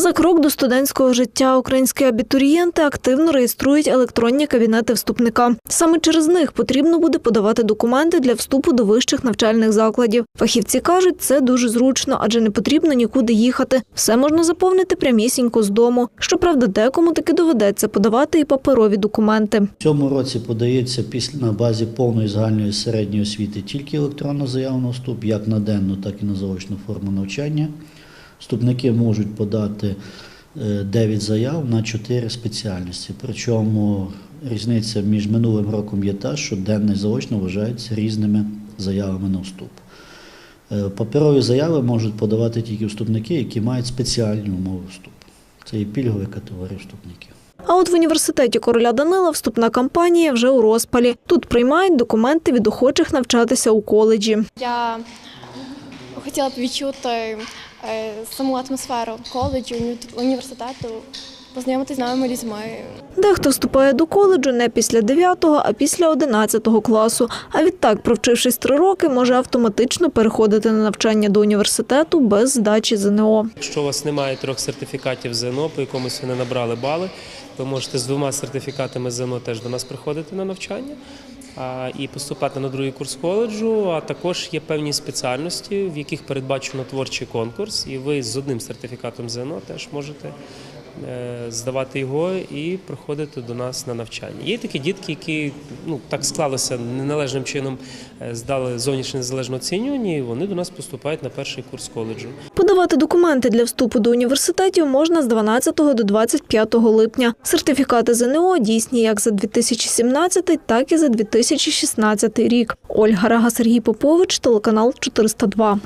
За крок до студентського життя українські абітурієнти активно реєструють електронні кабінети вступника. Саме через них потрібно буде подавати документи для вступу до вищих навчальних закладів. Фахівці кажуть, це дуже зручно, адже не потрібно нікуди їхати. Все можна заповнити прямісінько з дому. Щоправда, декому таки доведеться подавати і паперові документи. В цьому році подається після на базі повної загальної середньої освіти тільки електронна заява на вступ, як на денну, так і на заочну форму навчання. Вступники можуть подати е, 9 заяв на 4 спеціальності. Причому різниця між минулим роком є та, що денна і заочно вважаються різними заявами на вступ. Е, Паперові заяви можуть подавати тільки вступники, які мають спеціальні умови вступу. Це є пільгові категорії вступників. А от в університеті короля Данила вступна кампанія вже у розпалі. Тут приймають документи від охочих навчатися у коледжі. Я хотіла б відчути е, саму атмосферу коледжу, університету, познайомитися з новими людьми. Дехто вступає до коледжу не після 9, а після 11 класу. А відтак, провчившись три роки, може автоматично переходити на навчання до університету без здачі ЗНО. Якщо у вас немає трьох сертифікатів ЗНО, по якомусь ви не набрали бали, ви можете з двома сертифікатами ЗНО теж до нас приходити на навчання і поступати на другий курс коледжу. А також є певні спеціальності, в яких передбачено творчий конкурс, і ви з одним сертифікатом ЗНО теж можете здавати його і приходити до нас на навчання. Є такі дітки, які ну так склалося неналежним чином, е, здали зовнішнє незалежне оцінювання, і вони до нас поступають на перший курс коледжу. Подавати документи для вступу до університетів можна з 12 до 25 липня. Сертифікати ЗНО дійсні як за 2017, так і за 2016 рік. Ольга Рага, Сергій Попович, телеканал 402.